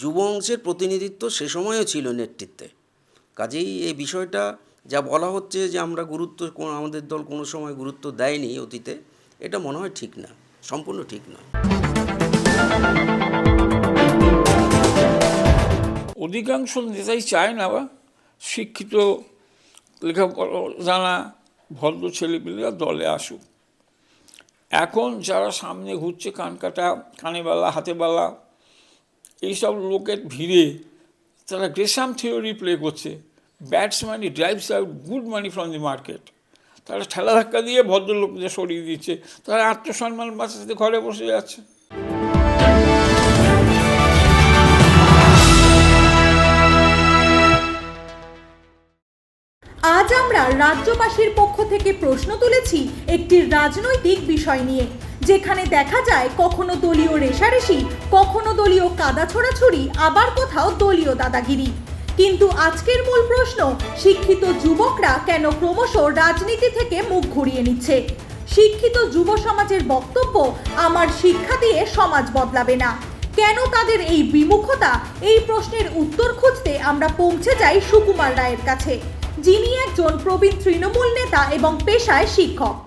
যুব অংশের প্রতিনিধিত্ব সে সময়ও ছিল নেতৃত্বে। কাজেই এই বিষয়টা যা বলা হচ্ছে যে আমরা গুরুত্ব আমাদের দল কোনো সময় গুরুত্ব দেয়নি অতীতে, এটা মনে হয় ঠিক না, সম্পূর্ণ ঠিক নয়। অধিকাংশ নেতাই চায় না বা শিক্ষিত লেখাপড়া জানা ভদ্র ছেলেপিলেরা দলে আসুক। এখন যারা সামনে ঘুরছে, কান কাটা কানেবালা হাতেবালা এইসব লোকের ভিড়ে তারা গ্রেসাম থিওরি প্লে করছে। Bad money drives out good money from the market তারা ঠেলা ধাক্কা দিয়ে ভদ্রলোকদের সরিয়ে দিচ্ছে। তারা আত্মসম্মান বাঁচাতে ঘরে বসে যাচ্ছে রাজ্যবাসীর পক্ষ থেকে প্রশ্ন তুলেছি একটি রাজনৈতিক বিষয় নিয়ে, যেখানে দেখা যায় কখনো দলীয় রেশারেশি কখনো দলীয় কাদা ছোড়াছুড়ি, আবার কোথাও দলীয় দাদাগিরি। কিন্তু আজকের মূল প্রশ্ন, শিক্ষিত যুবকরা কেন ক্রমশ রাজনীতি থেকে মুখ ঘুরিয়ে নিচ্ছে? শিক্ষিত যুব সমাজের বক্তব্য, আমার শিক্ষা দিয়ে সমাজ বদলাবে না। কেন তাদের এই বিমুখতা? এই প্রশ্নের উত্তর খুঁজতে আমরা পৌঁছে যাই সুকুমার রায়ের কাছে। যিনি একজন প্রবীণ তৃণমূল নেতা এবং পেশায় শিক্ষক।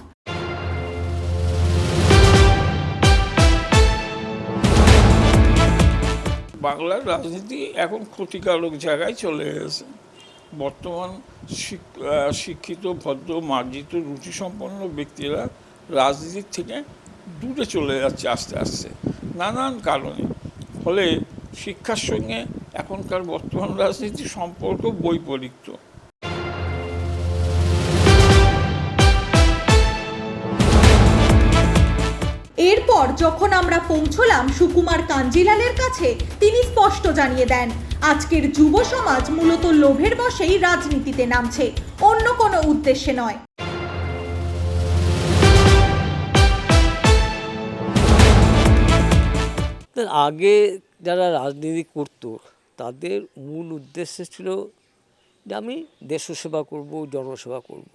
বাংলার রাজনীতি এখন ক্ষতিকারক জায়গায় চলে গেছে বর্তমান শিক- শিক্ষিত, ভদ্র, মার্জিত রুচি সম্পন্ন ব্যক্তিরা রাজনীতির থেকে দূরে চলে যাচ্ছে আস্তে আস্তে, নানান কারণে। ফলে শিক্ষার সঙ্গে এখনকার বর্তমান রাজনীতির সম্পর্ক বৈপরীত্য। এরপর যখন আমরা পৌঁছলাম সুকুমার কাঞ্জিলালের কাছে, তিনি স্পষ্ট জানিয়ে দেন, আজকের যুব সমাজ মূলত লোভের বশেই রাজনীতিতে নামছে, অন্য কোনো উদ্দেশ্যে নয়। আগে যারা রাজনীতি করতো, তাদের মূল উদ্দেশ্য ছিল যে আমি দেশসেবা করব, জনসেবা করব।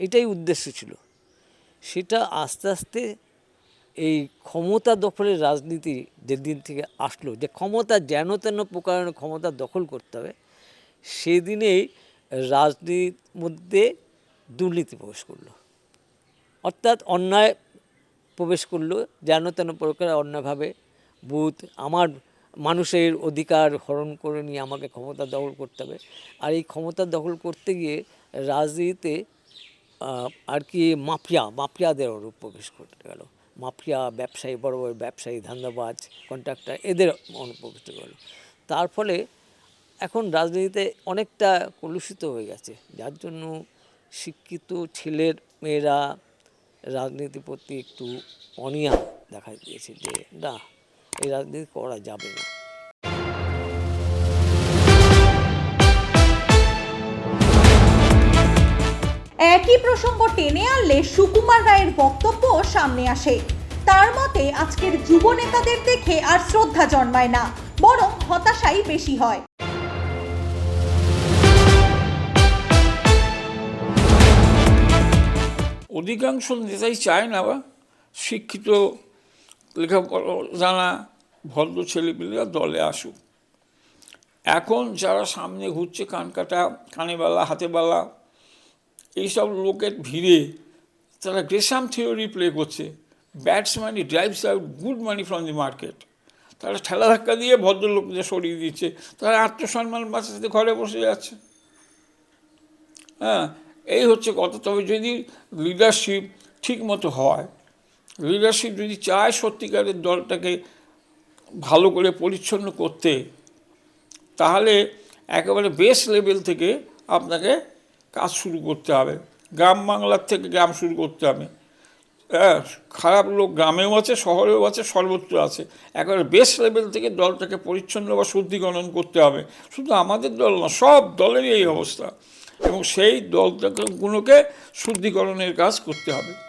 এটাই উদ্দেশ্য ছিল। সেটা আস্তে আস্তে এই ক্ষমতা দখলের রাজনীতি যেদিন থেকে আসলো, যে ক্ষমতা যেন তেন প্রকারেণ ক্ষমতা দখল করতে হবে, সেদিনেই রাজনীতির মধ্যে দুর্নীতি প্রবেশ করল। অর্থাৎ অন্যায় প্রবেশ করল, যেন তেন প্রকার অন্যভাবে বুথ আমার মানুষের অধিকার হরণ করে নিয়ে আমাকে ক্ষমতা দখল করতে হবে। আর এই ক্ষমতা দখল করতে গিয়ে রাজনীতিতে আর কি মাফিয়া, মাফিয়াদের রূপ প্রবেশ করতে গেল। মাফিয়া, ব্যবসায়ী, বড় বড় ব্যবসায়ী, ধান্দাবাজ কন্ট্রাক্টর এদের অনুপ্রবিষ্ট করল। তার ফলে এখন রাজনীতিতে অনেকটা কলুষিত হয়ে গেছে। যার জন্য শিক্ষিত ছেলের মেয়েরা রাজনীতির প্রতি একটু অনিয়া দেখা দিয়েছে যে, না, এই রাজনীতি করা যাবে না। একই প্রসঙ্গ টেনে আনলে সুকুমার রায়ের বক্তব্য সামনে আসে। তার মতে, আজকের যুব নেতাদের দেখে আর শ্রদ্ধা জন্মায় না, বরং হতাশাই বেশি হয়। অধিকাংশ নেতাই চায় না বা শিক্ষিত, লেখাপড়া জানা, ভদ্র ছেলেপিলেরা দলে আসুক। এখন যারা সামনে ঘুরছে, কান কাটা কানেবালা হাতেবালা এইসব লোকের ভিড়ে তারা গ্রেসাম থিওরি প্লে করছে। Bad money drives out good money from the market তারা ঠেলা ধাক্কা দিয়ে ভদ্রলোকদের সরিয়ে দিচ্ছে। তারা আত্মসম্মান বাঁচাতে ঘরে বসে যাচ্ছে। হ্যাঁ এই হচ্ছে কথা। তবে যদি লিডারশিপ ঠিক মতো হয় লিডারশিপ যদি চায় সত্যিকারের দলটাকে ভালো করে পরিচ্ছন্ন করতে, তাহলে একেবারে বেস লেভেল থেকে আপনাকে কাজ শুরু করতে হবে। গ্রাম বাংলার থেকে গ্রাম শুরু করতে হবে। হ্যাঁ খারাপ লোক গ্রামেও আছে, শহরেও আছে, সর্বত্র আছে। একেবারে বেস লেভেল থেকে দলটাকে পরিচ্ছন্ন বা শুদ্ধিকরণ করতে হবে। শুধু আমাদের দল না, সব দলেরই এই অবস্থা। এবং সেই দলটাকে গুলোকে শুদ্ধিকরণের কাজ করতে হবে।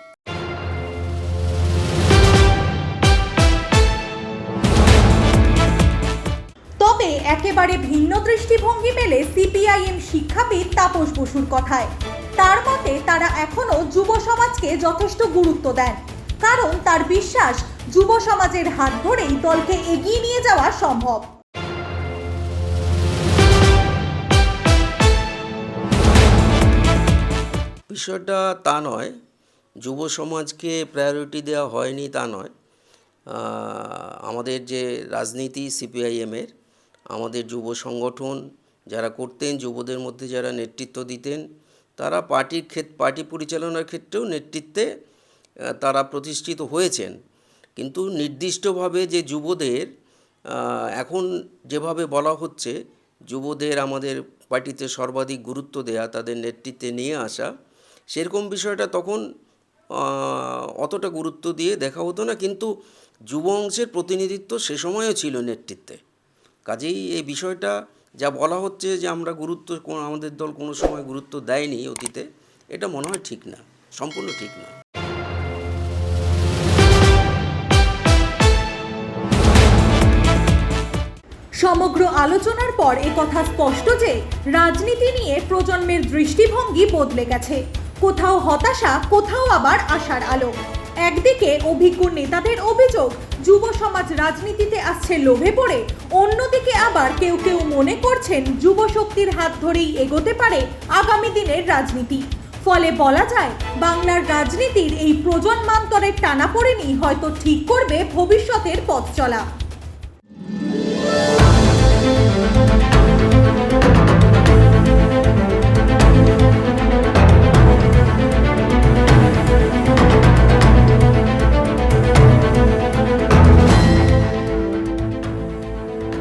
একেবারে ভিন্ন দৃষ্টিভঙ্গি পেলে সিপিআইএম শিক্ষাবিদ তাপস বসুর কথায়। তার মতে, তারা এখনও যুব সমাজকে যথেষ্ট গুরুত্ব দেন। কারণ তার বিশ্বাস, যুব সমাজের হাত ধরেই দলকে এগিয়ে নিয়ে যাওয়া সম্ভব। বিষয়টা তা নয়। যুব সমাজকে প্রায়োরিটি দেওয়া হয়নি তা নয়। আমাদের যে রাজনীতি, সিপিআইএমের আমাদের যুব সংগঠন, যারা করতেন, যুবদের মধ্যে যারা নেতৃত্ব দিতেন, তারা পার্টির ক্ষেত, পার্টি পরিচালনার ক্ষেত্রেও নেতৃত্বে তারা প্রতিষ্ঠিত হয়েছেন। কিন্তু নির্দিষ্টভাবে যে যুবদের এখন যেভাবে বলা হচ্ছে, যুবদের আমাদের পার্টিতে সর্বাধিক গুরুত্ব দেয়া, তাদের নেতৃত্বে নিয়ে আসা, সেরকম বিষয়টা তখন অতটা গুরুত্ব দিয়ে দেখা হতো না। কিন্তু যুব অংশের প্রতিনিধিত্ব সে সময়ও ছিল নেতৃত্বে। কাজেই এই বিষয়টা যা বলা হচ্ছে যে আমরা গুরুত্ব আমাদের দল কোনো সময় গুরুত্ব দেয়নি অতীতে, এটা মনে হয় ঠিক না, সম্পূর্ণ ঠিক না। সমগ্র আলোচনার পর কথা স্পষ্ট যে রাজনীতি নিয়ে প্রজন্মের দৃষ্টিভঙ্গি বদলে গেছে। কোথাও হতাশা, কোথাও আবার আশার আলো। একদিকে অভিজ্ঞ নেতাদের অভিযোগ, যুব সমাজ রাজনীতিতে আসছে লোভে পড়ে, অন্যদিকে আবার কেউ কেউ মনে করছেন যুব শক্তির হাত ধরেই এগোতে পারে আগামী দিনের রাজনীতি। ফলে বলা যায়, বাংলার রাজনীতির এই প্রজন্মান্তরের টানাপোড়েনই হয়তো ঠিক করবে ভবিষ্যতের পথ চলা।